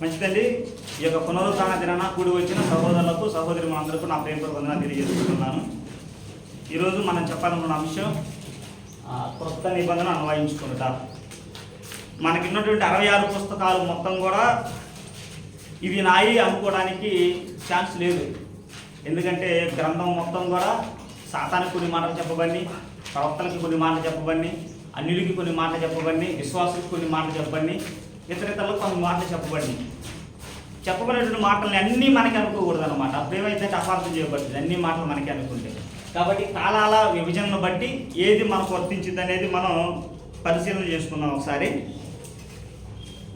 మంచిదండి ఈ యొక్క పునరుద్ధరణ దినాన కూడి వచ్చిన సహోదరులకు సహోదరి మనందరికీ నా ప్రేమ వందనాలు తెలియజేసుకుంటున్నాను ఈరోజు మనం చెప్పాలనుకున్న అంశం కొత్త నిబంధన అన్వయించుకుంటా మనకి ఉన్నటువంటి అరవై ఆరు పుస్తకాలు మొత్తం కూడా ఇవి నాయి అనుకోవడానికి ఛాన్స్ లేదు. ఎందుకంటే గ్రంథం మొత్తం కూడా సాతానికి కొన్ని మాటలు చెప్పబడి ప్రవక్తలకి కొన్ని మాటలు చెప్పబడి అన్యులకి కొన్ని మాటలు చెప్పబడి విశ్వాసులకు కొన్ని మాటలు చెప్పబడి ఇతరితరులకు కొన్ని మాటలు చెప్పబడింది చెప్పబడినటువంటి మాటల్ని అన్నీ మనకి అనుకోకూడదు అనమాట అప్పుడు అపార్థం చేయబడుతుంది. అన్ని మాటలు మనకి అనుకుంటే. కాబట్టి కాలాల విభజనను బట్టి ఏది మనకు వర్తించింది అనేది మనం పరిశీలన చేసుకున్నాం ఒకసారి.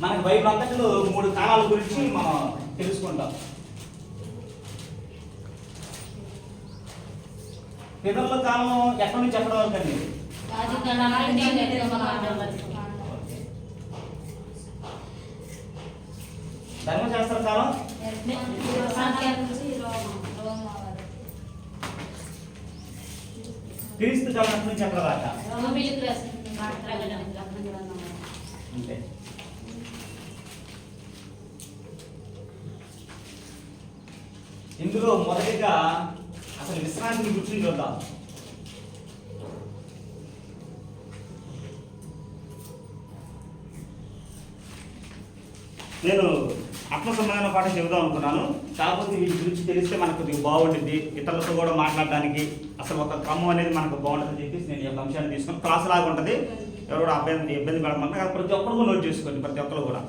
మనకి బైబిల్ అంతటిలో మూడు కాలాల గురించి మనం తెలుసుకుంటాం. పితరుల కాలం ఎక్కడి నుంచి ఎక్కడ వరకు అండి ఆది కాండం నుండి నిర్గమకాండం వరకు. ధర్మశాస్త్ర కాలం క్రీస్తు కాలం నుంచి ఎక్కడ దాకా? అంతే. ఇందులో మొదటిగా అసలు విశ్రాంతిని గుర్తుని చూద్దాం. నేను ఆత్మ సమాధాన పాఠం చెబుదాం అనుకున్నాను. కాకపోతే వీటి గురించి తెలిస్తే మనకు కొద్దిగా బాగుంటుంది. ఇతరులతో కూడా మాట్లాడడానికి అసలు ఒక క్రమం అనేది మనకు బాగుంటుందని చెప్పేసి నేను ఈ యొక్క అంశాన్ని తీసుకుని క్లాస్ లాగా ఉంటుంది. ఎవరు కూడా అబ్బాయి ఇబ్బంది పడమంటే అది ప్రతి ఒక్కరు కూడా నోట్ చేసుకోండి ప్రతి ఒక్కరు కూడా.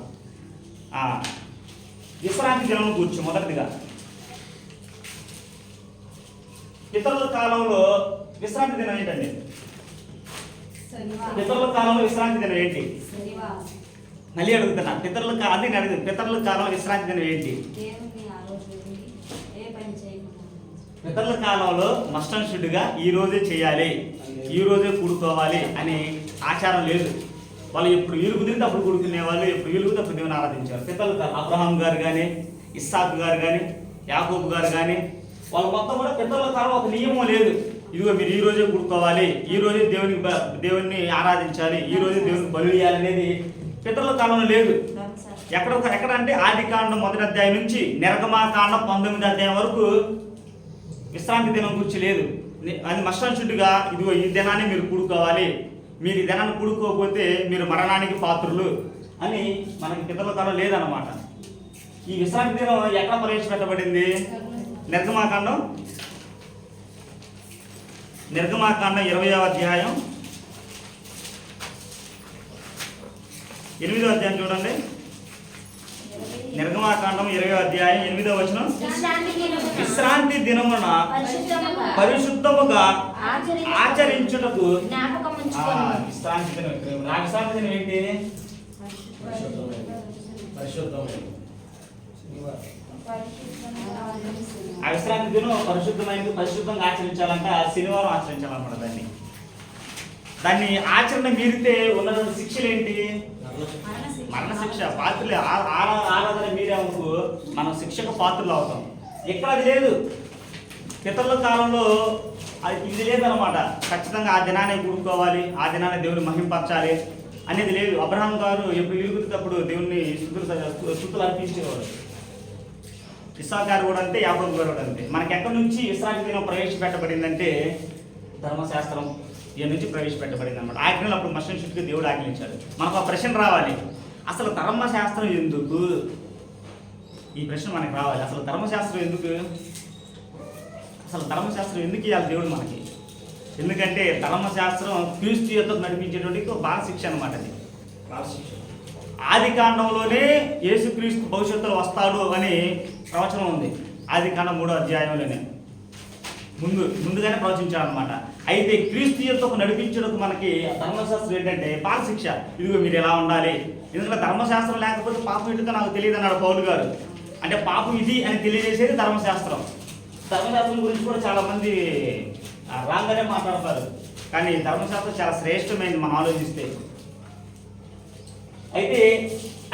విశ్రాంతి దినం గురించి మొదటిదిగా. ఇతరుల కాలంలో విశ్రాంతి దినం ఏంటండి. ఇతరుల కాలంలో విశ్రాంతి దినం ఏంటి. మళ్ళీ అడుగుతున్నా. పితరుల కా- అది నేను అడుగుతాను పితరుల కాలంలో విశ్రాంతి దినం ఏంటి? పితరుల కాలంలో మస్టన్ షుడ్గా ఈ రోజే చేయాలి ఈ రోజే కూడుకోవాలి అని ఆచారం లేదు. వాళ్ళు ఎప్పుడు వీలు కుదిరితే అప్పుడు కూడుకునే వాళ్ళు ఎప్పుడు వీలు కుదిరితే అప్పుడు దేవుని ఆరాధించారు పితరుల కాలం అబ్రహాం గారు కానీ ఇస్సాక్ గారు కానీ యాకూబ్ గారు కానీ వాళ్ళు మొత్తం కూడా పితరుల కాలం ఒక నియమం లేదు. ఇదిగో మీరు ఈ రోజే కూడుకోవాలి ఈ రోజే దేవునికి దేవుణ్ణి ఆరాధించాలి ఈ రోజే దేవునికి బలి ఇయ్యాలి అనేది పితరుల కాలంలో లేదు. ఎక్కడ ఎక్కడ అంటే ఆది కాండం మొదటి అధ్యాయం నుంచి నిర్గమాకాండం పంతొమ్మిది అధ్యాయం వరకు విశ్రాంతి దినం గురించి లేదు. అది మస్టాన్షుడ్గా ఇదిగో ఈ దినాన్ని మీరు కూడుకోవాలి. మీరు ఈ దినాన్ని కూడుకోకపోతే మీరు మరణానికి పాత్రులు అని మనకి పితల కాలం లేదన్నమాట. ఈ విశ్రాంతి దినం ఎక్కడ ప్రవేశపెట్టబడింది? నిర్గమాకాండం నిర్గమాకాండం ఇరవయో అధ్యాయం ఎనిమిదో అధ్యాయం చూడండి. నిర్గమాకాండం ఇరవై అధ్యాయం ఎనిమిదో వచనం. విశ్రాంతి దినమున పరిశుద్ధముగా ఆచరించుటకు. విశ్రాంతి దినం విశ్రాంతి దినం ఏంటి? ఆ విశ్రాంతి దినం పరిశుద్ధమైనది పరిశుద్ధంగా ఆచరించాలంటే శనివారం ఆచరించాలన్నమాట దాన్ని. దాన్ని ఆచరణ మీరితే ఉన్నటువంటి శిక్షలు ఏంటి? మరణ శిక్ష పాత్రలే. ఆ- ఆరాధన మీరే అనుకో మనం శిక్షకు పాత్రలు అవుతాం. ఇక్కడ అది లేదు. పితరుల కాలంలో అది ఇది లేదనమాట ఖచ్చితంగా ఆ దినాన్ని కూడుకోవాలి ఆ దినాన్ని దేవుని మహింపరచాలి అనేది లేదు. అబ్రహాం గారు ఎప్పుడు ఇరుగుతున్నప్పుడు దేవుణ్ణి శుద్ధులు శుద్ధులు అర్పించేవాడు ఇస్సా గారు కూడా అంతే యాభై గారు కూడా అంతే. మనకి ఎక్కడి నుంచి విశ్రాంతి దినం ప్రవేశపెట్టబడిందంటే ధర్మశాస్త్రం. ఈ నుంచి ప్రవేశపెట్టబడింది అనమాట ఆజ్ఞలు అప్పుడు మషన్ చుట్టూ దేవుడు ఆజ్ఞించాడు మనకు ఆ ప్రశ్న రావాలి. అసలు ధర్మశాస్త్రం ఎందుకు? ఈ ప్రశ్న మనకు రావాలి. అసలు ధర్మశాస్త్రం ఎందుకు? అసలు ధర్మశాస్త్రం ఎందుకు ఇవ్వాలి దేవుడు మనకి? ఎందుకంటే ధర్మశాస్త్రం క్రీస్తు యొక్క నడిపించేటువంటి ఒక బాల శిక్ష అనమాట అది. ఆది కాండంలోనే యేసుక్రీస్తు భవిష్యత్తులో వస్తాడు అని ప్రవచనం ఉంది. ఆది కాండం మూడో అధ్యాయంలోనే. ముందు ముందుగానే ప్రవచించాడు అనమాట అయితే క్రీస్తు యొక్క నడిపించడానికి మనకి ధర్మశాస్త్రం ఏంటంటే పాలశిక్ష ఇదిగో మీరు ఎలా ఉండాలి? ఎందుకంటే ధర్మశాస్త్రం లేకపోతే పాపం ఏంటో నాకు తెలియదు అన్నాడు పౌలు గారు. అంటే పాపం ఇది అని తెలియజేసేది ధర్మశాస్త్రం. ధర్మశాస్త్రం గురించి కూడా చాలా మంది రాంగానే మాట్లాడతారు. కానీ ధర్మశాస్త్రం చాలా శ్రేష్టమైనది మనం ఆలోచిస్తే. అయితే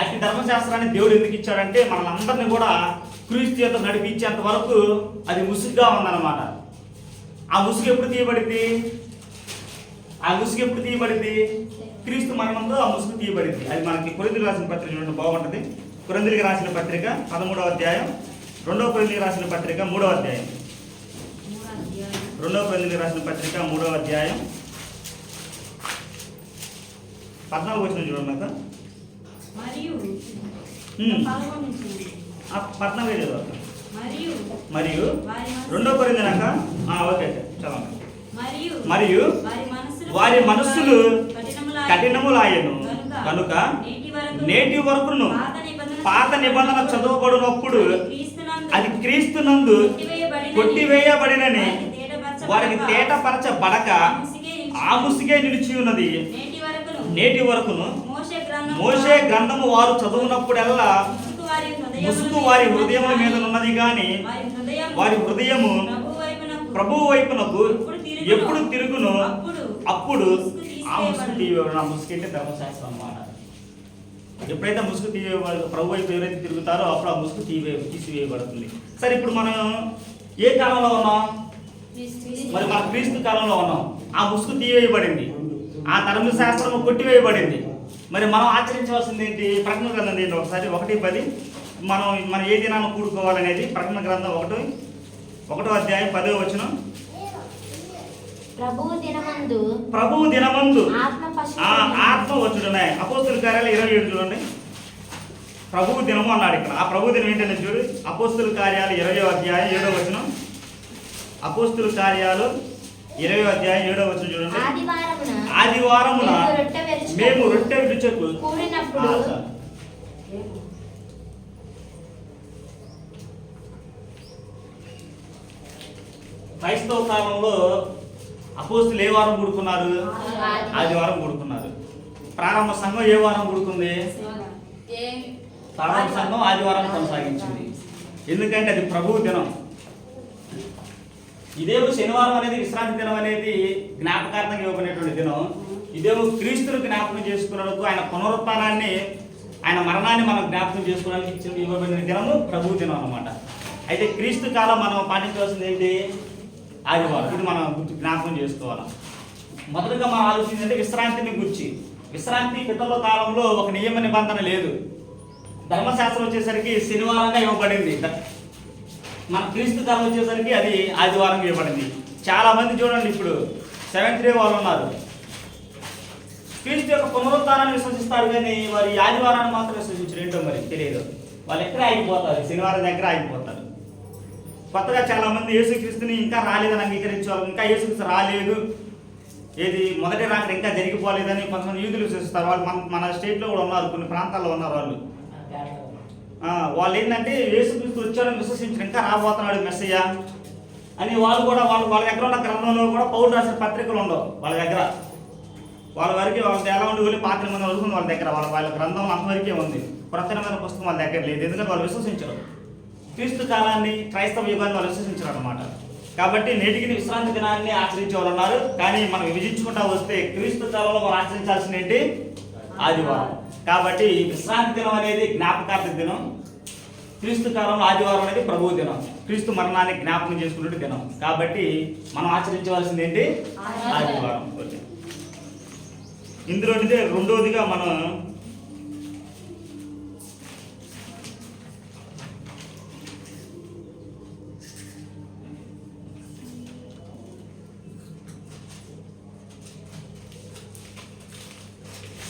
అతి ధర్మశాస్త్రాన్ని దేవుడు ఎందుకు ఇచ్చాడంటే మనల్ని కూడా క్రీస్తు యొక్క నడిపించేంత వరకు అది ముసుగ్గా ఉందన్నమాట. ఆ ముసుగు ఎప్పుడు తీయబడింది? ఆ ముసుగు ఎప్పుడు తీయబడింది? క్రీస్తు మరణంలో ఆ ముసుగు తీయబడింది. అది మనకి కొరిందులు రాసిన పత్రిక చూడండి బాగుంటుంది. కొరిందులకి రాసిన పత్రిక పదమూడవ అధ్యాయం రెండవ కొరిందులకి రాసిన పత్రిక మూడవ అధ్యాయం. మూడో అధ్యాయం. రెండవ కొరిందులకి రాసిన పత్రిక మూడవ అధ్యాయం. పద్నాలుగు వచ్చిన చూడండి. ఆ పద్నాలుగు చదువు మరియు రెండో కొరిందనక ఓకే చదవండి. మరియు వారి మనస్సులు కఠినములాయెను. కనుక నేటి వరకు నేటి వరకును పాత నిబంధన చదవబడినప్పుడు అది క్రీస్తునందు కొట్టివేయబడినని కొట్టివేయబడినని వారికి తేటపరచబడక ఆ ముసుగే నిలిచి ఉన్నది. నేటి వరకును మోషే గ్రంథము వారు చదువునప్పుడల్లా ముసుగు వారి హృదయముల ముసుగు మీద ఉన్నది గాని వారి హృదయము ప్రభు వైపునకు ఎప్పుడు తిరుగునో. అప్పుడు ఆ ముసుగు. తీయబడిన ఆ ముసుగు అంటే ధర్మశాస్త్రం అన్నమాట. ఎప్పుడైతే ముసుగు తీయబడి ప్రభు వైపు ఎవరైతే తిరుగుతారో అప్పుడు ఆ ముసుగు తీవే తీసివేయబడుతుంది. సరే ఇప్పుడు మనం ఏ కాలంలో ఉన్నాం? మరి మన క్రీస్తు కాలంలో ఉన్నాం. ఆ ముసుగు తీవేయబడింది ఆ ధర్మశాస్త్రము కొట్టివేయబడింది. మరి మనం ఆచరించవలసింది ఏంటి? ప్రకటన గ్రంథం ఏంటి ఒకసారి? ఒకటి పది. మనం మనం ఏ దినాన్ని కూడుకోవాలనేది ప్రకటన గ్రంథం ఒకటి ఒకటో అధ్యాయం పదో వచనం. ప్రభువు దినమందు ఆత్మ వచ్చుడున్నాయి. అపోస్తుల కార్యాలు ఇరవై ఏడు చూడండి. ప్రభువు దినము అన్నాడు ఇక్కడ. ఆ ప్రభు దినం ఏంటంటే చూడు. అపోస్తుల కార్యాలు ఇరవై అధ్యాయం ఏడో వచనం. అపోస్తుల కార్యాలు ఇరవై అధ్యాయం ఏడో వచనం చూడండి. ఆదివారమున మేము రొట్టె విడుచకు. క్రైస్తవ కాలంలో అపోస్తులు ఏ వారం కూడుకున్నారు? ఆదివారం. కూడుకున్నారు. ప్రారంభ సంఘం ఏ వారం కూడుకుంది? ప్రారంభ సంఘం ఆదివారం కొనసాగించింది. ఎందుకంటే అది ప్రభువు దినం. ఇదేమో శనివారం అనేది విశ్రాంతి దినం అనేది జ్ఞాపకార్థంగా ఇవ్వబడినటువంటి దినం. ఇదేమో క్రీస్తును జ్ఞాపకం చేసుకున్నందుకు ఆయన పునరుత్నాన్ని ఆయన మరణాన్ని మనం జ్ఞాపకం చేసుకోవడానికి ఇచ్చిన ఇవ్వబడిన దినము ప్రభు దినం అనమాట అయితే క్రీస్తు కాలం మనం పాటించవలసింది ఏంటి? ఆదివారం. ఇది మనం గుర్తు జ్ఞాపకం చేసుకోవాలి. మొదటగా మనం ఆలోచించిందంటే విశ్రాంతిని గుర్చి. విశ్రాంతి పితల కాలంలో ఒక నియమ నిబంధన లేదు. ధర్మశాస్త్రం వచ్చేసరికి శనివారంగా ఇవ్వబడింది. మన క్రీస్తు కాలం వచ్చేసరికి అది ఆదివారం ఇవ్వబడింది. చాలా మంది చూడండి ఇప్పుడు సెవెంత్ డే వాళ్ళు ఉన్నారు. క్రీస్తు యొక్క పునరుత్నాన్ని విశ్వసిస్తారు కానీ వారి ఈ ఆదివారాన్ని మాత్రం విశ్వసించరు. ఏంటో మరి తెలియదు. వాళ్ళు ఎక్కడ ఆగిపోతారు? శనివారం దగ్గర ఆగిపోతారు. కొత్తగా చాలా మంది యేసుక్రీస్తుని ఇంకా రాలేదని అంగీకరించేవాళ్ళు ఇంకా యేసుక్రీస్తు రాలేదు. ఏది మొదటి రాక ఇంకా జరిగిపోలేదని కొంతమంది యూదులు విశ్వసిస్తారు. వాళ్ళు మన మన స్టేట్లో కూడా ఉన్నారు కొన్ని ప్రాంతాల్లో ఉన్నారు వాళ్ళు. వాళ్ళు ఏంటంటే యేసుక్రీస్తు వచ్చాడని విశ్వసించిన ఇంకా రాబోతున్నాడు మెస్సయ్య అని వాళ్ళు కూడా వాళ్ళ వాళ్ళ దగ్గర ఉన్న గ్రంథంలో కూడా పౌరు రాసిన పత్రికలు ఉండవు వాళ్ళ దగ్గర. వాళ్ళ వరకు వాళ్ళ ఎలా ఉండి వెళ్ళి పాత్ర మంది వరకు వాళ్ళ దగ్గర. వాళ్ళ వాళ్ళ గ్రంథం అంతవరకే ఉంది. ప్రత్యేకమైన పుస్తకం వాళ్ళ దగ్గర లేదు. ఎందుకంటే వాళ్ళు విశ్వసించరు. క్రీస్తు కాలాన్ని క్రైస్తవ యుగాన్ని వాళ్ళు విశ్వసించరు అనమాట కాబట్టి నేటికి విశ్రాంతి దినాన్ని ఆచరించే వాళ్ళు ఉన్నారు. కానీ మనం విభజించుకుంటా వస్తే క్రీస్తు కాలంలో మనం ఆచరించాల్సిన ఏంటి? ఆదివారం. కాబట్టి విశ్రాంతి దినం అనేది జ్ఞాపకార్థ దినం. క్రీస్తు కాలంలో ఆదివారం అనేది ప్రభువు దినం. క్రీస్తు మరణాన్ని జ్ఞాపకం చేసుకునే దినం. కాబట్టి మనం ఆచరించవలసింది ఏంటి? ఆదివారం. ఇందులో రెండవదిగా మనం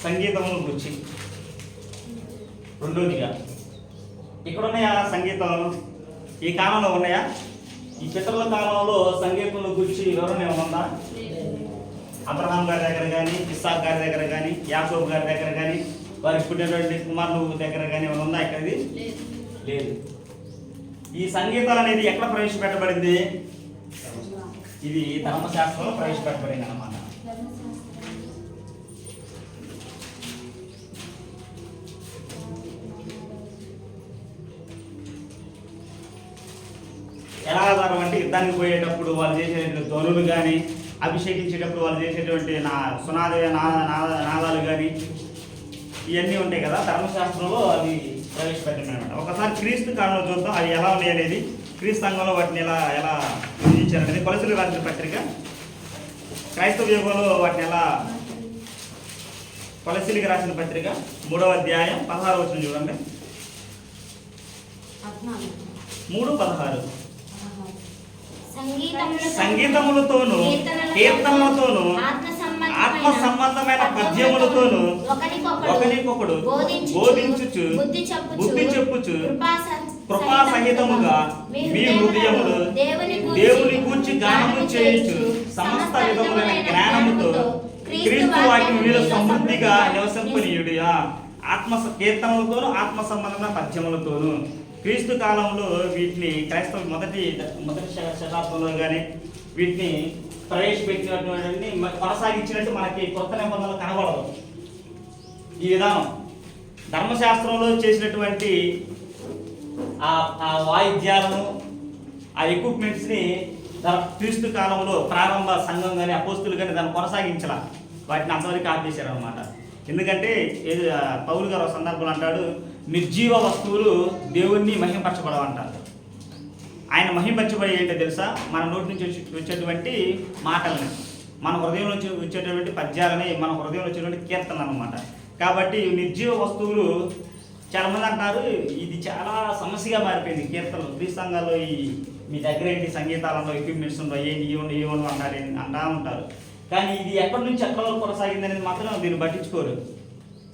సంగీతమును గురించి. రెండోదిగా. ఇక్కడ ఉన్నాయా సంగీతం ఈ కాలంలో ఉన్నాయా? ఈ పితరుల కాలంలో సంగీతంలో గురించి వివరణ ఏమన్నా? అబ్రహాం గారి దగ్గర కానీ ఇస్సాక్ గారి దగ్గర కానీ యాకోబ్ గారి దగ్గర కానీ వారికి పుట్టినటువంటి కుమారులు దగ్గర కానీ ఏమైనా ఉందా ఇక్కడ ఇది? లేదు. ఈ సంగీతం అనేది ఎక్కడ ప్రవేశపెట్టబడింది? ఇది ధర్మశాస్త్రంలో ప్రవేశపెట్టబడింది అన్నమాట. యుద్ధానికి పోయేటప్పుడు వాళ్ళు చేసేటువంటి ధ్వనులు కానీ అభిషేకించేటప్పుడు వాళ్ళు చేసేటువంటి నా సునాద నాద నాద నాదాలు కానీ ఇవన్నీ ఉంటాయి కదా ధర్మశాస్త్రంలో అవి ప్రవేశపెట్టడం అనమాట ఒకసారి క్రీస్తు కాలంలో చూద్దాం అవి ఎలా ఉన్నాయి అనేది. క్రీస్తు సంఘంలో వాటిని ఎలా ఎలా విభజించారనేది కొలసలు రాసిన పత్రిక. క్రైస్తవ యుగంలో వాటిని ఎలా కొలసిలికి రాసిన పత్రిక. మూడవ అధ్యాయం పదహారు వచ్చిన చూడండి. మూడు పదహారు. సంగీతములతోను కీర్తనలతోను ఆత్మ సంబంధమైన పద్యములతోను ఒకరికొకడు బోధించుచు, బుద్ధి చెప్పుచు, కృపా సహితముగా మీ హృదయములు దేవుని గూర్చి గూర్చి గానము చేయించు సమస్త విధములైన జ్ఞానముతో క్రీస్తు వాక్యం మీద సమృద్ధిగా నివసింపనీయుడు ఆత్మ కీర్తనలతోను ఆత్మ సంబంధమైన పద్యములతోను. క్రీస్తు కాలంలో వీటిని క్రైస్తవ మొదటి మొదటి శతాబ్దంలో కానీ వీటిని ప్రవేశపెట్టినటువంటి కొనసాగించినట్టు మనకి కొత్త నిబంధనలు కనబడదు ఈ విధానం. ధర్మశాస్త్రంలో చేసినటువంటి ఆ వాయిద్యాలను ఆ ఎక్విప్మెంట్స్ని క్రీస్తు కాలంలో ప్రారంభ సంఘం కానీ అపోస్తులు కానీ దాన్ని కొనసాగించాల. వాటిని అంతవరకు ఆపేశారు అనమాట ఎందుకంటే ఏది పౌరు గారు సందర్భంలో అంటాడు నిర్జీవ వస్తువులు దేవుణ్ణి మహింపరచబడవంటారు. ఆయన మహింపరచబడి ఏంటో తెలుసా? మన నోటి నుంచి వచ్చి- వచ్చేటువంటి మాటలని. మన హృదయం నుంచి వచ్చేటువంటి పద్యాలని మన హృదయం వచ్చేటువంటి కీర్తనలు అనమాట కాబట్టి నిర్జీవ వస్తువులు చాలా మంది అంటారు ఇది చాలా సమస్యగా మారిపోయింది. కీర్తనలు క్రీస్తు సంఘాల్లో ఈ మీ దగ్గర ఏంటి సంగీతాలలో ఎక్విప్మెంట్స్ ఉండవు ఏంటి ఇవ్వండి ఇవ్వండి అంటారు అంటా ఉంటారు. కానీ ఇది ఎక్కడి నుంచి ఎక్కడ వరకు కొనసాగింది అనేది మాత్రం దీన్ని పట్టించుకోరు.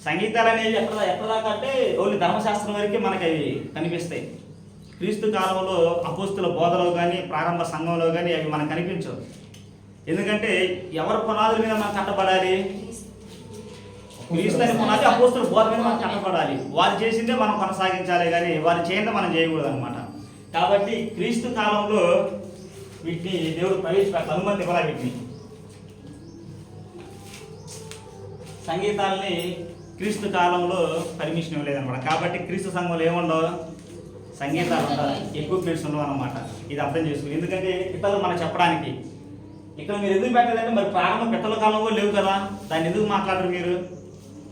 సంగీతాలు అనేవి ఎక్కడ ఎక్కడదాకా అంటే ఓన్లీ ధర్మశాస్త్రం వరకే మనకి అవి కనిపిస్తాయి. క్రీస్తు కాలంలో అపోస్తుల బోధలో కానీ ప్రారంభ సంఘంలో కానీ అవి మనకు కనిపించవు. ఎందుకంటే ఎవరి పునాదుల మీద మనం కట్టబడాలి? క్రీస్తు అనే పునాది అపోస్తుల బోధ మీద మనం కట్టబడాలి. వారు చేసిందే మనం కొనసాగించాలి కానీ వారు చేయందే మనం చేయకూడదు అనమాట కాబట్టి క్రీస్తు కాలంలో వీటిని దేవుడు ప్రవేశపెట్టాలి. అనుమతి ఇవ్వాలి వీటిని. సంగీతాల్ని క్రీస్తు కాలంలో పర్మిషన్ ఇవ్వలేదన్నమాట కాబట్టి క్రీస్తు సంఘంలో ఏముండవు? సంగీతాలు ఎక్విప్మెంట్స్ ఉండవు అనమాట ఇది అర్థం చేసుకో ఎందుకంటే ఇతరులు మనం చెప్పడానికి. ఇక్కడ మీరు ఎందుకు పెట్టలేదంటే మరి ప్రారంభ పిట్టల కాలంలో లేవు కదా. దాన్ని ఎందుకు మాట్లాడరు మీరు?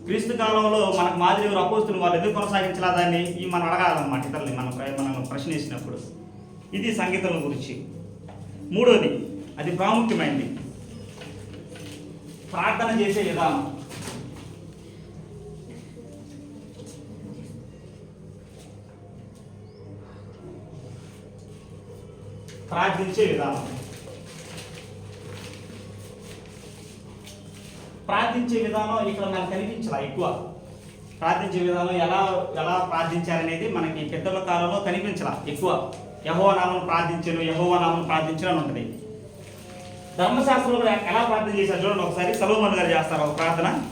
క్రీస్తు కాలంలో మనకు మాదిరి ఎవరు అపోస్తులు వాళ్ళు ఎందుకు కొనసాగించలా దాన్ని? ఈ మనం అడగాలన్నమాట ఇతరులని మనం మనం ప్రశ్నించినప్పుడు ఇది సంగీతం గురించి. మూడోది అది ప్రాముఖ్యమైనది ప్రార్థన చేసే విధానం. ప్రార్థించే విధానం. ప్రార్థించే విధానం ఇక్కడ మనకు కనిపించదా ఎక్కువ. ప్రార్థించే విధానం ఎలా ఎలా ప్రార్థించాలనేది మనకి పెద్దల కాలంలో కనిపించరా ఎక్కువ. యహోవ నామను ప్రార్థించను యహోవ నామను ప్రార్థించను అని ఉంటుంది. ధర్మశాస్త్రంలో కూడా ఎలా ప్రార్థన చేశారు చూడండి ఒకసారి. సలోమన్ గారు చేస్తారు ఒక ప్రార్థన.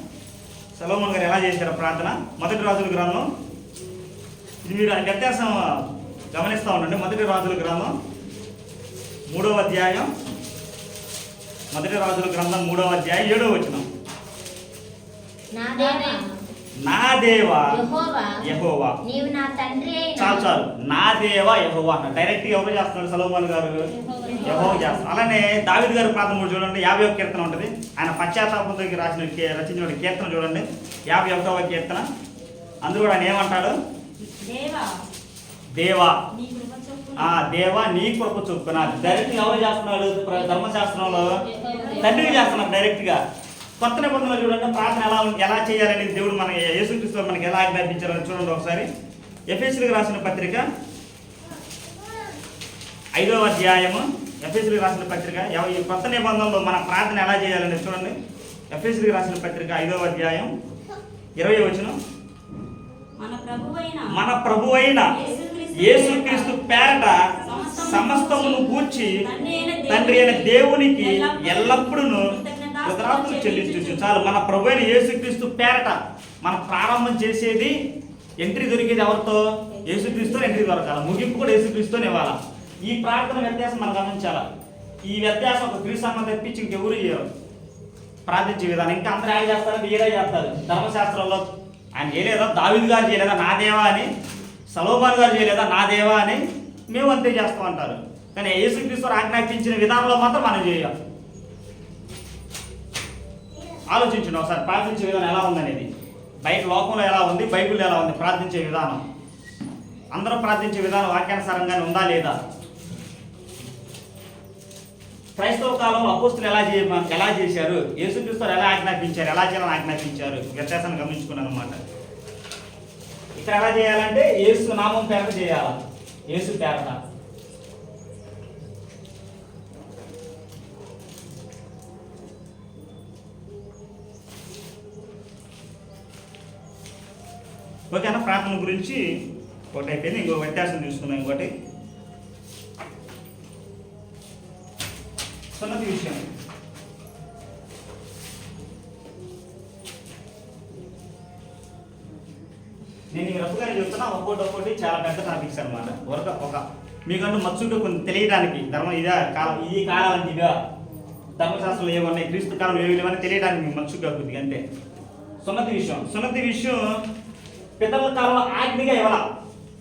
సలోమన్ గారు ఎలా చేశారు ప్రార్థన? మొదటి రాజుల గ్రంథం. ఇది మీరు వ్యత్యాసం గమనిస్తూ ఉండండి. మొదటి రాజుల గ్రంథం. మూడవ అధ్యాయం. మొదటి రాజుల గ్రంథం మూడవ అధ్యాయం ఏడవ వచనం. నా దేవా యెహోవా చాలు చాలు. నా దేవా యహోవా అన్న డైరెక్ట్ ఎవరు చేస్తున్నాడు సలోమన్ గారు? యహోవా చేస్తారు అలానే దావిద్ గారి ప్రార్థన కూడా చూడండి. యాభై ఒక కీర్తన ఉంటుంది. ఆయన పశ్చాత్తాపంతో రాసిన రచించిన కీర్తన చూడండి. యాభై ఒకటవ కీర్తన. అందులో ఆయన ఏమంటాడు? దేవా ఆ దేవా నీ కృప చొప్పున డైరెక్ట్ ఎవరు చేస్తున్నాడు? ధర్మశాస్త్రంలో? తండ్రికి చేస్తున్నారు డైరెక్ట్గా. కొత్త నిబంధనలు చూడండి ప్రార్థన ఎలా ఎలా చేయాలనేది దేవుడు మన యేసుక్రీస్తు మనకి ఎలా ఆజ్ఞాపించారని చూడండి ఒకసారి. ఎఫ్ఎస్సీలకు రాసిన పత్రిక ఐదవ అధ్యాయము. ఎఫ్ఎస్సీలకు రాసిన పత్రిక ఈ కొత్త నిబంధనలో మన ప్రార్థన ఎలా చేయాలనేది చూడండి. ఎఫ్ఎస్సీలకు రాసిన పత్రిక ఐదవ అధ్యాయం ఇరవై ప్రభువైన మన ప్రభు అయిన యేసుక్రీస్తు పేరట సమస్తమును కూర్చి తండ్రి అయిన దేవునికి ఎల్లప్పుడూ కృతజ్ఞతలు చెల్లించు చాలు మన ప్రభు అయిన యేసుక్రీస్తు పేరట మనం ప్రారంభం చేసేది ఎంట్రీ దొరికేది ఎవరితో? యేసుక్రీస్తు ఎంట్రీ దొరకాలి. ముగింపు కూడా యేసుక్రీస్తునే ఇవ్వాలి. ఈ ప్రార్థన వ్యత్యాసం మనం గమనించాలి. ఈ వ్యత్యాసం ఒక క్రీస్తు సంఘం తప్పించి ఇంకెవరు చేయరు. ప్రార్థించే విధానం ఇంకా అందరూ ఏం చేస్తారు ఏదో చేస్తారు. ధర్మశాస్త్రంలో ఆయన చేయలేదా? దావిద్ గారు చేయలేదా? నా దేవా అని సలోమాన్ గారు చేయలేదా? నా దేవా అని మేము అంతే చేస్తాం అంటారు కానీ యేసుక్రీశ్వరు ఆజ్ఞాపించిన విధానంలో మాత్రం మనం చేయాలి. ఆలోచించండి ఒకసారి ప్రార్థించే విధానం ఎలా ఉందనేది. బయట లోకంలో ఎలా ఉంది? బైబిల్ ఎలా ఉంది? ప్రార్థించే విధానం. అందరూ ప్రార్థించే విధానం వాక్యానుసారంగానే ఉందా లేదా? క్రైస్తవ కాలంలో అపోస్తులు ఎలా చేయ ఎలా చేశారు? యేసుక్రీస్తులు ఎలా ఆజ్ఞాపించారు? ఎలా చేయాలని ఆజ్ఞాపించారు? వ్యత్యాసాన్ని గమనించుకున్నాను అనమాట ఇక్కడ ఎలా చేయాలంటే ఏసు నామం పేరట చేయాల? ఏసు పేరట. ఓకేనా ప్రార్థన గురించి ఒకటి అయిపోయింది. ఇంకో వ్యత్యాసం తీసుకున్నాం ఇంకోటి. సున్నతి విషయం. నేను ఈ రఫ్గానే చెప్తున్నా ఒక్కోటి ఒక్కోటి చాలా పెద్ద టాపిక్స్ అనమాట వరద ఒక. మీకంటూ మచ్చుగా కొన్ని తెలియడానికి ధర్మం ఇదా కాలం ఈ కాలం ఇదా? ధర్మశాస్త్రంలో ఏమన్నాయి క్రీస్తు కాలం ఏమి లేవని తెలియడానికి మీకు మచ్చుగా కొద్దిగా అంతే. సున్నతి విషయం. సున్నతి విషయం పితరుల కాలంలో ఆజ్ఞగా ఇవ్వాల.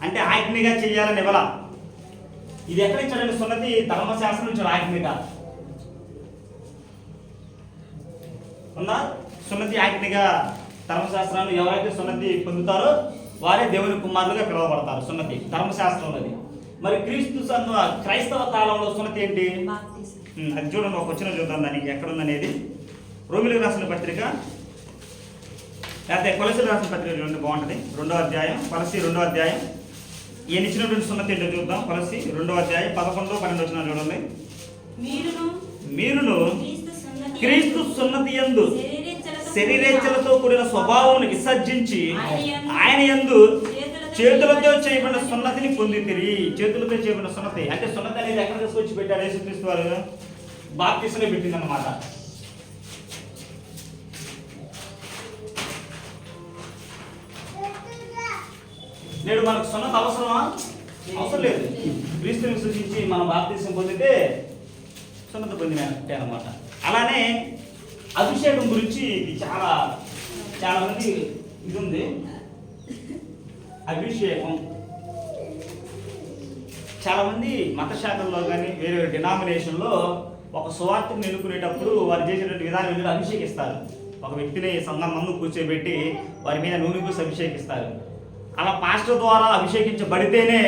అంటే ఆజ్ఞగా చేయాలని ఇవ్వాల. ఇది ఎక్కడ ఇచ్చాడండి సున్నతి ధర్మశాస్త్రం నుంచి ఆజ్ఞగా ఉందా? సున్నతి ఆజ్ఞగా ధర్మశాస్త్రాన్ని ఎవరైతే సున్నతి పొందుతారో వారే దేవుని కుమారులుగా పిలువబడతారు. సున్నతి. ధర్మశాస్త్రంలోది. మరి క్రీస్తు సన్ను క్రైస్తవ కాలంలో సున్నతి ఏంటి? అది చూడండి ఒక వచ్చిన చూద్దాం దానికి ఎక్కడుందనేది రోమిలకు రాసిన పత్రిక. లేకపోతే కొలసి రాసిన పత్రిక చూడండి బాగుంటుంది. రెండో అధ్యాయం కొలసి రెండో అధ్యాయం. ఈయన ఇచ్చినటువంటి సున్నతి ఏంటో చూద్దాం. కొలసి రెండో అధ్యాయం పదకొండు పన్నెండు వచ్చిన చూడండి. మీరును క్రీస్తు సున్నతి క్రీస్తు సున్నతి యందు శరీరేచ్ఛలతో కూడిన స్వభావం విసర్జించి ఆయన ఎందు యందు చేతులతో చేయబడిన సున్నతిని పొందితిరి. చేతులతో చేయబడిన సున్నతి. అంటే సున్నతి అనేది ఎక్కడ తీసుకొచ్చి పెట్టారు యేసుక్రీస్తు వారు? బాప్తీసునే పెట్టింది అనమాట నేడు మనకు సున్నత అవసరమా? అవసరం లేదు. క్రీస్తుని సూచించి మనం బాప్తీసం పొందితే సున్నత పొందినట్టే అనమాట అలానే అభిషేకం గురించి ఇది చాలా చాలా మంది ఇది ఉంది అభిషేకం. చాలా మంది మత శాఖల్లో కానీ వేరే వేరే డినామినేషన్లో ఒక సువార్తను నిలుపుకునేటప్పుడు వారు చేసేటువంటి విధానం ఏంటంటే అభిషేకిస్తారు. ఒక వ్యక్తిని సంఘం ముందు కూర్చోబెట్టి వారి మీద నూనె పూసి అభిషేకిస్తారు. అలా పాస్టర్ ద్వారా అభిషేకించబడితేనే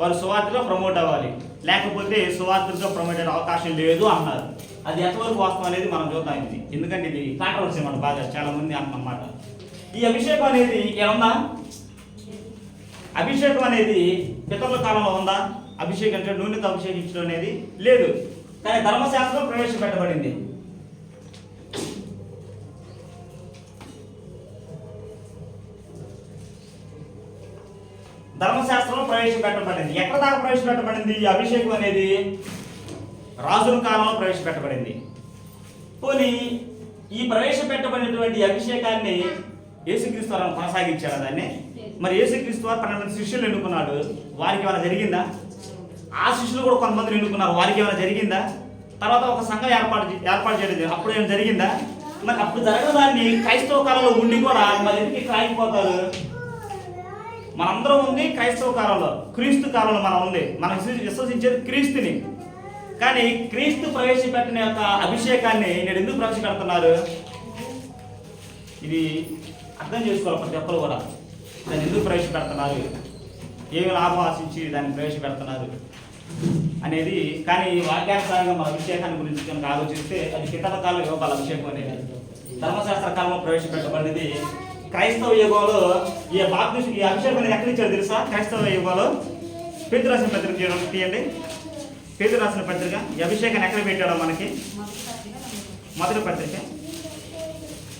వారు సువార్తలో ప్రమోట్ అవ్వాలి. లేకపోతే సువార్తలతో ప్రమోట్ అయ్యే అవకాశం లేదు అన్నారు. అది ఎంతవరకు వాస్తవం అనేది మనం చూద్దాం ఇది. ఎందుకంటే ఇది కాంట్రవర్సీ మన బాగా చాలా మంది అన్నమాట. ఈ అభిషేకం అనేది ఏమన్నా అభిషేకం అనేది పితరుల కాలంలో ఉందా? అభిషేకం అంటే నూనెతో అభిషేకించడం అనేది లేదు. కానీ ధర్మశాస్త్రం ప్రవేశపెట్టబడింది. ధర్మశాస్త్రంలో ప్రవేశపెట్టబడింది. ఎక్కడ దాకా ప్రవేశపెట్టబడింది ఈ అభిషేకం అనేది? రాజుల కాలంలో ప్రవేశపెట్టబడింది. పోనీ ఈ ప్రవేశపెట్టబడినటువంటి అభిషేకాన్ని యేసుక్రీస్తు వారు కొనసాగించాడు దాన్ని? మరి యేసుక్రీస్తు వారు పన్నెండు శిష్యులు ఎన్నుకున్నాడు? వారికి ఏమైనా జరిగిందా? ఆ శిష్యులు కూడా కొంతమంది ఎన్నుకున్నారు. వారికి ఏమైనా జరిగిందా? తర్వాత ఒక సంఘం ఏర్పాటు చే- ఏర్పాటు చేయడం అప్పుడు ఏమైనా జరిగిందా? మరి అప్పుడు జరగని దాన్ని క్రైస్తవ కాలంలో ఉండి కూడా మరి ఎందుకు ఇక్కడ ఆగిపోతారు? మనందరం ఉంది క్రైస్తవ కాలంలో. క్రీస్తు కాలంలో మనం ఉంది. మనం విశ్వసించేది క్రీస్తుని. కానీ క్రీస్తు ప్రవేశపెట్టిన యొక్క అభిషేకాన్ని నేను ఎందుకు ప్రవేశపెడుతున్నారు? ఇది అర్థం చేసుకోవాలి ప్రతి ఒక్కరు కూడా. దాన్ని ఎందుకు ప్రవేశపెడుతున్నారు? ఏమి లాభం ఆశించి దాన్ని ప్రవేశపెడుతున్నారు అనేది కానీ వాక్యానుసారంగా మన అభిషేకాన్ని గురించి కనుక ఆలోచిస్తే అది పితల కాలం ఇవ్వాలి అభిషేకం అనేది. ధర్మశాస్త్ర కాలంలో ప్రవేశపెట్టబడినది క్రైస్తవ యుగంలో ఈ బాప్తి ఈ అభిషేకం అనేది ఎక్కడి నుంచి తెలుసా? క్రైస్తవ యుగంలో. పేతురు పత్రిక తీయండి, పేతురు రాసిన పత్రిక అభిషేకాన్ని ఎక్కడ పెట్టాడో మనకి? మొదటి పత్రిక,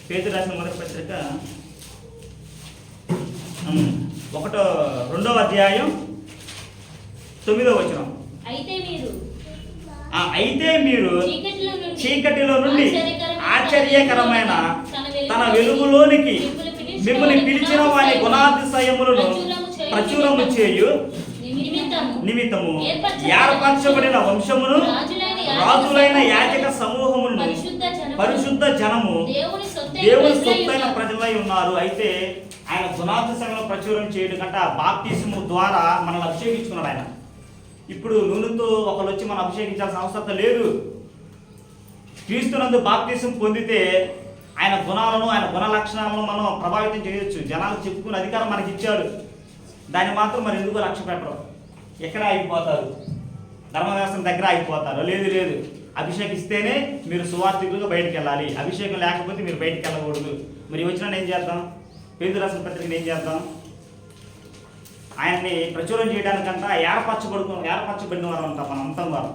పేతురు రాసిన మొదటి పత్రిక ఒకటో రెండవ అధ్యాయం తొమ్మిదో వచనం. అయితే మీరు చీకటిలో నుండి ఆశ్చర్యకరమైన తన వెలుగులోనికి మిమ్మల్ని మిమ్మల్ని పిలిచిన వారి గుణాతిశయములను ప్రచురము చేయు. నిమిత్తము. ఏర్పరచబడిన వంశమును రాజులైన యాజక సమూహమును పరిశుద్ధ జనము దేవుని సొత్తైన ప్రజలై ఉన్నారు. అయితే ఆయన గుణాతిశయంలో ప్రచురం చేయడం కంటే బాప్తిసము ద్వారా మనల్ని అభిషేకించుకున్నాడు ఆయన. ఇప్పుడు నూనెతో ఒకరు వచ్చి మనం అభిషేకించాల్సిన అవసరం లేదు. క్రీస్తునందు బాప్తిసం పొందితే ఆయన గుణాలను ఆయన గుణ లక్షణాలను మనం ప్రభావితం చేయొచ్చు. జనాలకు చెప్పుకునే అధికారం మనకి ఇచ్చాడు దాన్ని మాత్రం మరి ఎందుకు లక్ష్య పెట్టరు ఎక్కడ ఆగిపోతారు ధర్మదాసం దగ్గర ఆగిపోతారు లేదు లేదు. అభిషేకిస్తేనే మీరు సువార్థికులుగా బయటకు వెళ్ళాలి అభిషేకం లేకపోతే మీరు బయటకు వెళ్ళకూడదు మరి వచ్చిన ఏం చేద్దాం? పేరు రాసిన పత్రికను ఏం చేద్దాం? ఆయన్ని ప్రచురం చేయడానికంతా ఏర్పరచబడుకు ఏర్పరచబడిన వారు అంటాం మనం అంతం వారు.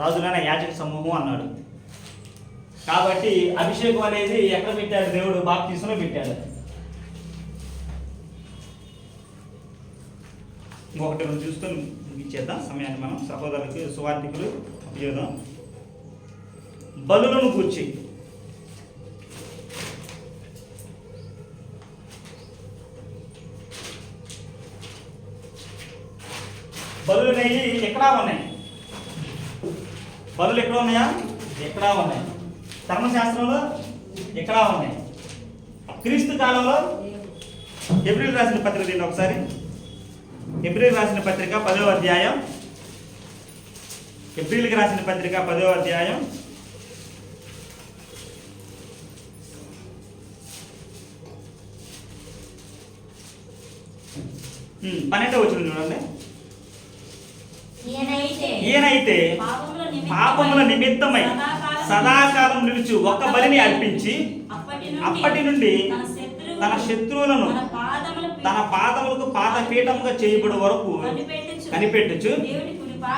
రాజులైన యాజక సమూహం అన్నాడు. కాబట్టి అభిషేకం అనేది ఎక్కడ పెట్టాడు? దేవుడు బాప్తీసులో పెట్టాడు. ఇంకొకటి చూసుకొని ఇచ్చేద్దాం. సమయాన్ని మనం సహోదరులకి సువార్థికులు చేద్దాం బలులను కూర్చి బలులు అనేవి ఎక్కడా ఉన్నాయి? బలులు ఎక్కడ ఉన్నాయా? ఎక్కడా ఉన్నాయి. ధర్మశాస్త్రంలో ఎక్కడా ఉన్నాయి? క్రీస్తు కాలంలో ఏప్రిల్ రాసిన పత్రిక దీన్ని ఒకసారి. ఏప్రిల్ రాసిన పత్రిక పదవ అధ్యాయం. ఏప్రిల్కి రాసిన పత్రిక పదవ అధ్యాయం. ఉమ్, పన్నెండవ వచ్చిన చూడండి. ఈయనైతే పాపముల నిమిత్తమై సదాకాలం నిలిచి ఒక్క బలిని అర్పించి అప్పటి నుండి తన శత్రువులను తన పాదములకు పాద పీఠముగా చేయబడి వరకు కనిపెట్టుచు. కనిపెట్టుచు.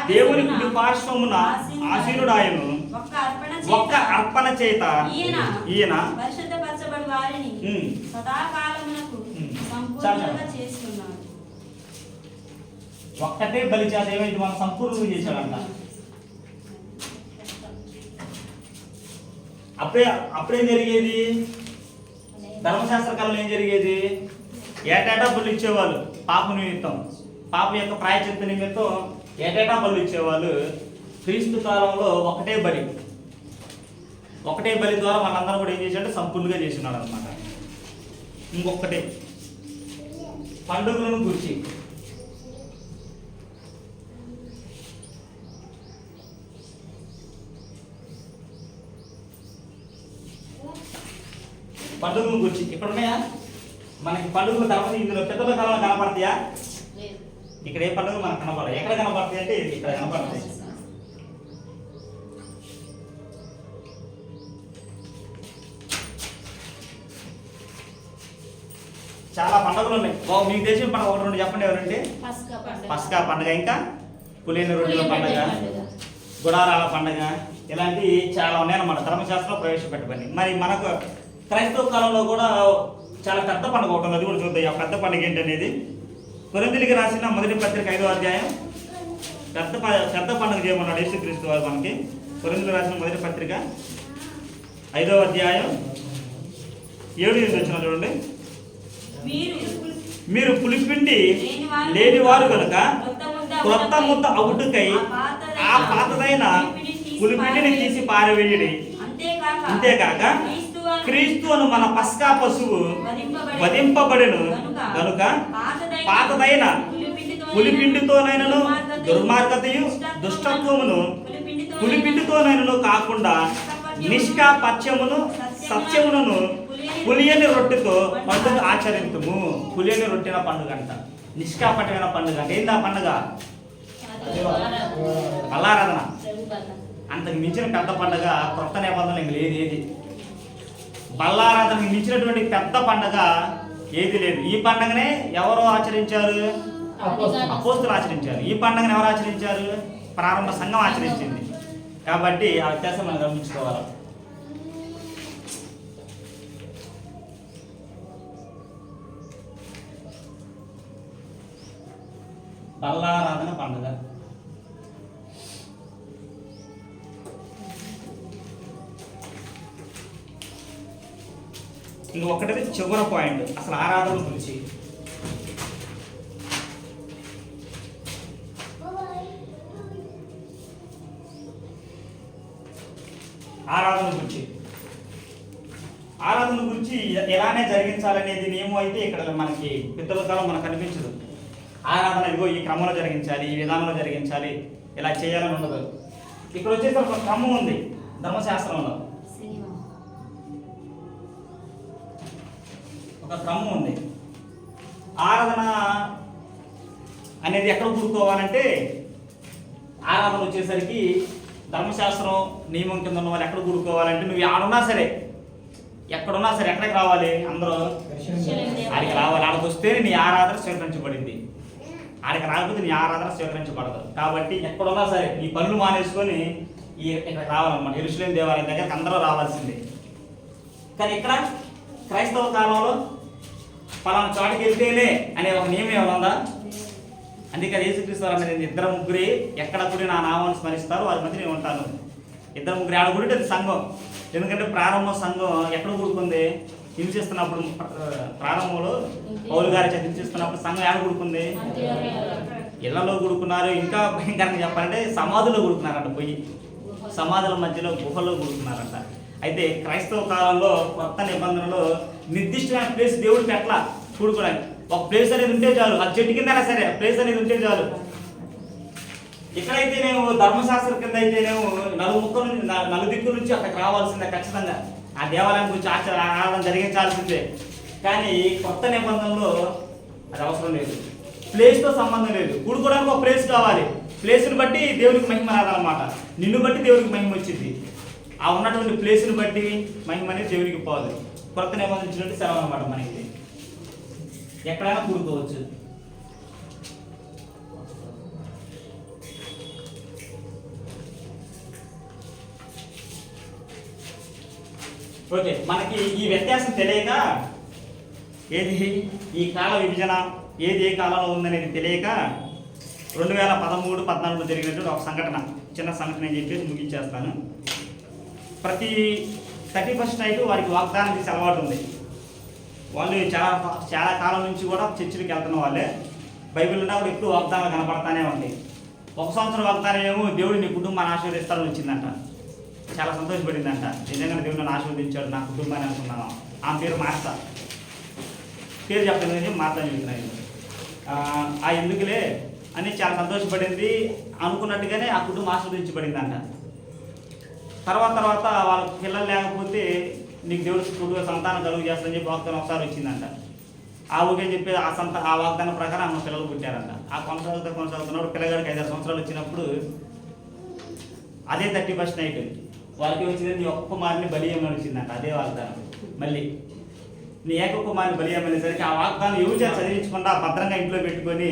దేవుని కుడి పార్శ్వమున ఆసీనుడాయను ఒక్క అర్పణ చేత ఈయన ఈయన పరిశుద్ధపరచబడి వారిని ఉమ్, సదాకాలమునకు ఉమ్. సంపూర్ణంగా చేసుకున్నాడు ఒక్కటే బలి చేత ఏమైంది మనం సంపూర్ణంగా చేశాడంట అప్పుడే అప్పుడేం జరిగేది? ధర్మశాస్త్ర కాలంలో ఏం జరిగేది? ఏటేటా బళ్ళు ఇచ్చేవాళ్ళు? పాప నిమిత్తం. పాప యొక్క ప్రాయచిత్త నిమిత్తం ఏటేటా బలు ఇచ్చేవాళ్ళు? క్రీస్తు కాలంలో ఒకటే బలి. ఒకటే బలి ద్వారా వాళ్ళందరూ కూడా ఏం చేశాడు సంపూర్ణంగా చేసినాడు అనమాట ఇంకొకటే పండుగలను గురించి. పండుగలను గురించి. ఇక్కడ ఉన్నాయా మనకి పండుగలు తర్వాత ఇందులో పెద్దల కాలంలో కనపడతాయా? ఇక్కడ ఏ పండుగలు మనకు కనపడవు ఎక్కడ కనపడతాయి అంటే ఇక్కడ కనపడతాయి. చాలా పండుగలు ఉన్నాయి. ఓ మీకు తెలిసిన పండుగ ఒకటి రెండు చెప్పండి ఎవరంటే? పస్కా పండుగ. పండుగ ఇంకా? పులిన పండుగ. రొట్టెల పండుగ. గుడారాల పండుగ. ఇలాంటివి చాలా ఉన్నాయన్నమాట. ధర్మశాస్త్రంలో ప్రవేశపెట్టబడి మరి మనకు క్రైస్తవ కాలంలో కూడా చాలా పెద్ద పండుగ ఒకటి అది కూడా చూద్దాం. ఆ పెద్ద పండుగ ఏంటనేది? కొరిందులకి రాసిన మొదటి పత్రిక ఐదో అధ్యాయం. పెద్ద పెద్ద పండుగ చేయమన్నాడు యేసుక్రీస్తు వారు మనకి. కొరిందులు రాసిన మొదటి పత్రిక ఐదో అధ్యాయం. ఏడు ఎనిమిది వచ్చిన చూడండి. మీరు పులిపిండి లేనివారు లేని వారు కనుక క్రొత్త ముద్ద అవుటుకై ఆ పాతదైన పులిపిండిని తీసి పారవేయడి. అంతేకాక క్రీస్తు అను మన పస్కా పశువు వధింపబడెను. గనుక పాతదైన పులిపిండితోనైనను దుర్మార్గతయు, దుష్టత్వమును పులిపిండితోనైనను కాకుండా నిష్కాపత్యమును సత్యమును పులియని రొట్టెతో పండుగ. ఆచరింతుము. పులియని రొట్టెల పండుగ అంట నిష్కాపటమైన పండుగ అంటే ఏందా పండుగ? అల్లారాధన. ప్రభు బల్ల అంతకు మించిన పెద్ద పండుగ క్రొత్త నిబంధనలు ఇంక లేదు ఏది బల్లారాధనకి మించినటువంటి పెద్ద పండుగ ఏది లేదు. ఈ పండుగనే ఎవరు ఆచరించారు? అపోస్తులు ఆచరించారు. ఈ పండుగను ఎవరు ఆచరించారు? ప్రారంభ సంఘం ఆచరించింది. కాబట్టి ఆ వ్యత్యాసం మనం గమనించుకోవాలి? బల్లారాధన పండుగ. ఇంక ఒకటిది చివరి పాయింట్ అసలు ఆరాధన గురించి. ఆరాధన గురించి. ఆరాధన గురించి ఎలానే జరిగించాలనేది నియమం అయితే ఇక్కడ మనకి పితృల కాలం మనకు కనిపించదు. ఆరాధన ఇదిగో ఈ క్రమంలో జరిగించాలి ఈ విధానంలో జరిగించాలి ఇలా చేయాలని ఉండదు. ఇక్కడ వచ్చేసి ఒక క్రమం ఉంది. ధర్మశాస్త్రంలో. ఒక క్రమం ఉంది. ఆరాధన అనేది ఎక్కడ కూడుకోవాలంటే ఆరాధన వచ్చేసరికి ధర్మశాస్త్రం నియమం కింద ఉన్న వాళ్ళు ఎక్కడ కూడుకోవాలంటే నువ్వు ఆడున్నా సరే ఎక్కడున్నా సరే ఎక్కడికి రావాలి? అందరూ ఆడికి రావాలి. ఆడికి వస్తే నీ ఆరాధన స్వీకరించబడింది. ఆడికి రాకపోతే నీ ఆరాధన స్వీకరించబడదు. కాబట్టి ఎక్కడున్నా సరే నీ పనులు మానేసుకొని ఈ ఇక్కడ రావాలన్నమాట. ఎరుసలేం దేవాలయం దగ్గరికి అందరూ రావాల్సిందే. కానీ ఇక్కడ క్రైస్తవ కాలంలో పలానా చోటకి వెళ్తేనే అనే ఒక నియమం ఏమైనా ఉందా? అందుకని యేసుక్రీస్తు వారు అనేది ఇద్దరు ముగ్గురి ఎక్కడ కూడా నా నామాన్ని స్మరిస్తారు వారి మధ్య నేను ఉంటాను. ఇద్దరు ముగ్గురు ఆడ కూడా అది సంఘం. ఎందుకంటే ప్రారంభ సంఘం ఎక్కడ కూడుకుంది? హింసిస్తున్నప్పుడు ప్రారంభంలో పౌరు గారి చేత హింసిస్తున్నప్పుడు సంఘం ఏడ కూడుకుంది? ఇళ్ళలో కూడుకున్నారు. ఇంకా భయంకరంగా చెప్పాలంటే సమాధిలో కూడుకున్నారంట పోయి. సమాధుల మధ్యలో గుహలో కూడుకున్నారంట. అయితే క్రైస్తవ కాలంలో కొత్త నిబంధనలో నిర్దిష్టమైన ప్లేస్ దేవుడు పెట్టాల కూడుకోవడానికి ఒక ప్లేస్ అనేది ఉంటే చాలు ఆ చెట్టు కింద సరే ప్లేస్ అనేది ఉంటే చాలు. ఇక్కడైతేనేమో ధర్మశాస్త్రం కింద అయితేనేమో నలుగు ముక్కల నుంచి నలుగు దిక్కుల నుంచి అక్కడికి రావాల్సిందే ఖచ్చితంగా. ఆ దేవాలయం గురించి ఆచార ఆరాధన జరిగించాల్సిందే. కానీ కొత్త నిబంధనలో అది అవసరం లేదు. ప్లేస్తో సంబంధం లేదు. కూడుకోవడానికి ఒక ప్లేస్ కావాలి. ప్లేస్ని బట్టి దేవునికి మహిమ రాదనమాట నిన్ను బట్టి దేవునికి మహిమ వచ్చింది. ఆ ఉన్నటువంటి ప్లేస్ని బట్టి మహిమ అనేది దేవునికి పోదు కొత్త నిబంధన సెలవు అనమాట మనకి. ఎక్కడైనా కూడుకోవచ్చు. ఓకే మనకి ఈ వ్యత్యాసం తెలియక ఏది ఈ కాల విభజన ఏది ఏ కాలంలో ఉందనేది తెలియక రెండు వేల పదమూడు పద్నాలుగులో జరిగినటువంటి ఒక సంఘటన చిన్న సంఘటన అని చెప్పేసి ముగించేస్తాను. ప్రతి థర్టీ ఫస్ట్ నైట్ వారికి వాగ్దానం చేసే అలవాటు ఉంది. వాళ్ళు చాలా చాలా కాలం నుంచి కూడా చర్చిలకు వెళ్తున్న వాళ్ళే. బైబిల్ కూడా ఎప్పుడు వాగ్దానాలు కనపడతానే ఉంది. ఒక సంవత్సరం వాగ్దానం ఏమో దేవుడు నీ కుటుంబాన్ని ఆశీర్వదిస్తారని వచ్చిందంట. చాలా సంతోషపడిందంట. నిజంగా దేవుడు నన్ను ఆశీర్వదించాడు నా కుటుంబాన్ని అనుకున్నాను. ఆ పేరు మార్తా. పేరు చెప్పడం కానీ మార్తా చెప్తున్నాను ఆ, ఆ ఎందుకులే? అని చాలా సంతోషపడింది. అనుకున్నట్టుగానే ఆ కుటుంబం ఆశీర్వదించబడిందంట. తర్వాత తర్వాత వాళ్ళ పిల్లలు లేకపోతే నీకు దేవుడు స్కూల్గా సంతానం కలుగు చేస్తానని చెప్పి వాగ్దానం ఒకసారి వచ్చిందంట. ఆ ఊకే చెప్పి ఆ సంత ఆ వాగ్దానం ప్రకారం ఆమె పిల్లలు పుట్టారంట. ఆ కొనసాగుతూ కొనసాగుతున్నప్పుడు పిల్లగాడికి ఐదారు సంవత్సరాలు వచ్చినప్పుడు అదే థర్టీ ఫస్ట్ నైట్ వాళ్ళకి వచ్చింది నీ ఒక్క కుమారుని బలి ఇవ్వమని వచ్చిందంట అదే వాగ్దానం. మళ్ళీ నీ ఏక కుమారుని బలి ఇవ్వమనేసరికి ఆ వాగ్దానం ఎవరు చేత చదివించకుండా భద్రంగా ఇంట్లో పెట్టుకొని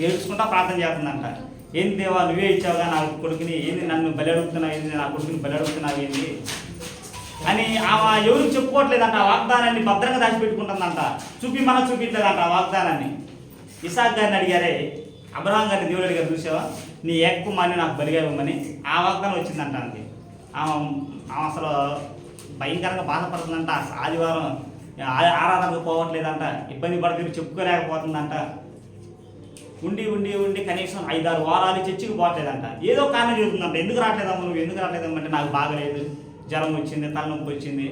నేర్చుకుంటా ప్రార్థన చేస్తుందంట. ఏంది దేవా నువ్వే ఇచ్చావుగా నా కొడుకుని? ఏంది నన్ను బలి అడుగుతున్నావు ఏంది నా కొడుకుని బలి అడుగుతున్నావు ఏంది? అని ఆమె ఎవరికి చెప్పుకోవట్లేదంట ఆ వాగ్దానాన్ని భద్రంగా దాచిపెట్టుకుంటుందంట. చూపి మన చూపించలేదంట ఆ వాగ్దానాన్ని. ఇసాక్ గారిని అడిగారే అబ్రహాం గారిని దేవుడు అడిగారు చూసావా? నీ ఏక నాకు బలిగా ఇవ్వమని. ఆ వాగ్దానం వచ్చిందంట అంది ఆమె ఆమె అసలు భయంకరంగా బాధపడుతుందంట. ఆదివారం ఆ- ఆరాధనకు పోవట్లేదంట. ఇబ్బంది పడుతుంది చెప్పుకోలేకపోతుందంట. ఉండి ఉండి ఉండి కనీసం ఐదారు వారాలు చర్చికి పోవట్లేదంట. ఏదో కారణం చెబుతుందంట ఎందుకు రావట్లేదమ్మా నువ్వు? ఎందుకు రావట్లేదమ్మంటే నాకు బాగలేదు జ్వరం వచ్చింది తలనొప్పి వచ్చింది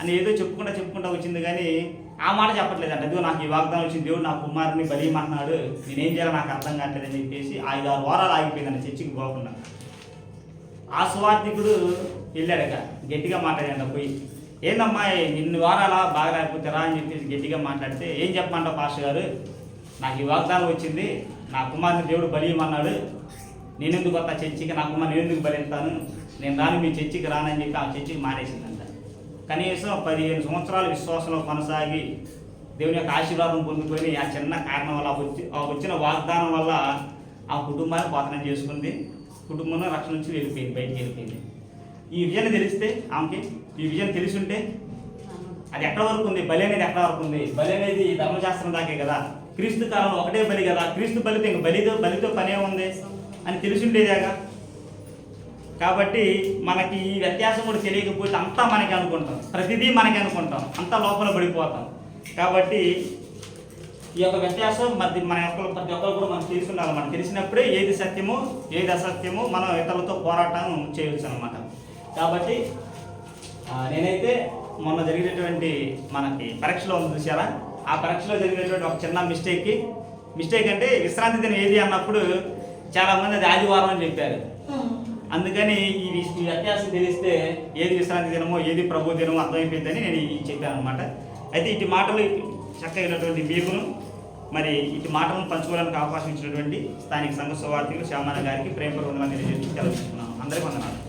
అని ఏదో చెప్పుకుంటా చెప్పుకుంటా వచ్చింది కానీ ఆ మాట చెప్పట్లేదంట. ఇదిగో నాకు ఈ వాగ్దానం వచ్చింది. దేవుడు నా కుమారుని బలియమన్నాడు నేనేం చేయాలో నాకు అర్థం కావట్లేదని చెప్పేసి ఐదారు వారాలు ఆగిపోయిందంట చర్చికి పోకుండా. ఆ సువార్థికుడు వెళ్ళాడక గట్టిగా మాట్లాడాడు పోయి. ఏందమ్మా ఇన్ని వారాలా? బాగా లేకపోతే రా అని చెప్పేసి గట్టిగా మాట్లాడితే ఏం చెప్పమంటావు పాస్టర్ గారు? నాకు ఈ వాగ్దానం వచ్చింది నా కుమారుని దేవుడు బలియమన్నాడు. నేనెందుకు వస్తా చర్చికి? నా కుమార్ నేను ఎందుకు బలిస్తాను? నేను రాను మీ చర్చికి రానని చెప్పి ఆ చర్చికి మానేసిందంట. కనీసం పదిహేను సంవత్సరాలు విశ్వాసంలో కొనసాగి దేవుని యొక్క ఆశీర్వాదం పొందుకొని ఆ చిన్న కారణం వల్ల ఆ వచ్చి ఆ వచ్చిన వాగ్దానం వల్ల ఆ కుటుంబాన్ని పాతనం చేసుకుంది. కుటుంబంలో రక్షణ నుంచి వెళ్ళిపోయింది బయటికి వెళ్ళిపోయింది. ఈ విజయాన్ని తెలిస్తే ఆమెకి ఈ విజయం తెలిసి ఉంటే అది ఎక్కడ వరకు ఉంది బలి అనేది ఎక్కడ వరకు ఉంది బలి అనేది ధర్మశాస్త్రం దాకే కదా. క్రీస్తు కాలంలో ఒకటే బలి కదా. క్రీస్తు బలితో ఇంక బలితో బలితో పనే ఉంది అని తెలిసిండేదేగా కాబట్టి మనకి ఈ వ్యత్యాసం కూడా తెలియకపోతే అంతా మనకి అనుకుంటాం. ప్రతిదీ మనకి అనుకుంటాం. అంతా లోపల పడిపోతాం. కాబట్టి ఈ యొక్క వ్యత్యాసం మరి మన యొక్క ప్రతి ఒక్కరు కూడా మనం తెలిసి ఉండాలి మనం తెలిసినప్పుడే ఏది సత్యము ఏది అసత్యము మనం ఇతరులతో పోరాటం చేయొచ్చు అనమాట కాబట్టి నేనైతే మొన్న జరిగినటువంటి మనకి పరీక్షలో ఉంది చూసారా ఆ పరీక్షలో జరిగినటువంటి ఒక చిన్న మిస్టేక్కి మిస్టేక్ అంటే విశ్రాంతి దినం ఏది అన్నప్పుడు చాలామంది అది ఆదివారం అని చెప్పారు. అందుకని ఈ వ్యత్యాసం తెలిస్తే ఏది విశ్రాంతి దినమో ఏది ప్రభు దినమో అర్థమైపోయిందని నేను చెప్పాను అనమాట అయితే ఇటు మాటలు చక్కగినటువంటి మీకును మరి ఇటు మాటలను పంచుకోవడానికి అవకాశం ఇచ్చినటువంటి స్థానిక సంఘ సువార్థికులు శ్యామాన గారికి ప్రేమ వందనాలు తెలియజేస్తూ సెలవు తీసుకున్నాను అందరికీ వందనాలు.